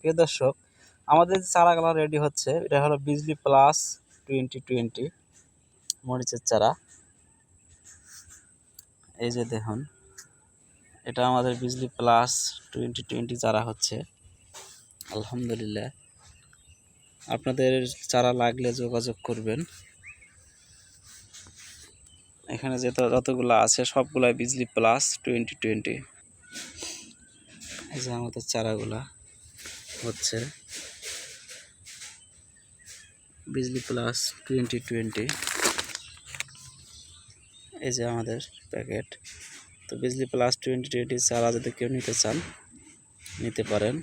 প্রিয় দর্শক, আমাদের যে চারাগুলো রেডি হচ্ছে, এটা হলো বিজলি প্লাস টোয়েন্টি টোয়েন্টি মরিচের চারা। এই যে দেখুন, এটা আমাদের বিজলি প্লাস টোয়েন্টি টোয়েন্টি চারা হচ্ছে। আলহামদুলিল্লাহ। আপনাদের চারা লাগলে যোগাযোগ করবেন। এখানে যে যতগুলো আছে, সবগুলাই বিজলি প্লাস টোয়েন্টি টোয়েন্টি এই যে আমাদের চারাগুলা। হচ্ছে বিজলি প্লাস টোয়েন্টি টোয়েন্টি। এই যে আমাদের প্যাকেট। তো বিজলি প্লাস টোয়েন্টি টোয়েন্টি চারা যদি কেউ নিতে চান, নিতে পারেন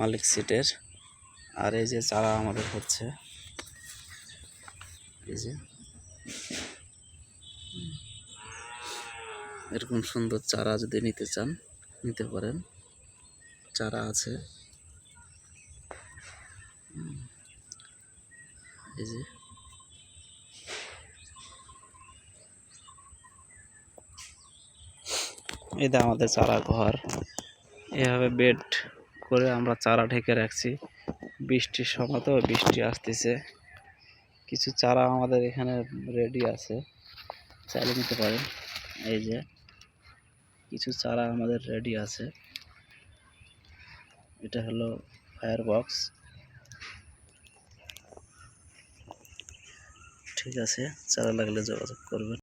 মালিক সিটের। আর এই যে চারা আমাদের হচ্ছে, এই যে এরকম সুন্দর চারা যদি নিতে চান, নিতে পারেন। চারা আছে। এই যে যে আমাদের চারা ঘর। এভাবে বেড করে আমরা চারা ঢেকে রাখছি। বৃষ্টির সময় তো বৃষ্টি আসতেছে। কিছু চারা আমাদের এখানে রেডি আছে। চাইলে নিতে পারেন। এই যে কিছু চারা আমাদের রেডি আছে। এটা হলো ফায়ার বক্স ঠিক আছে চারা লাগলে যোগাযোগ করবেন।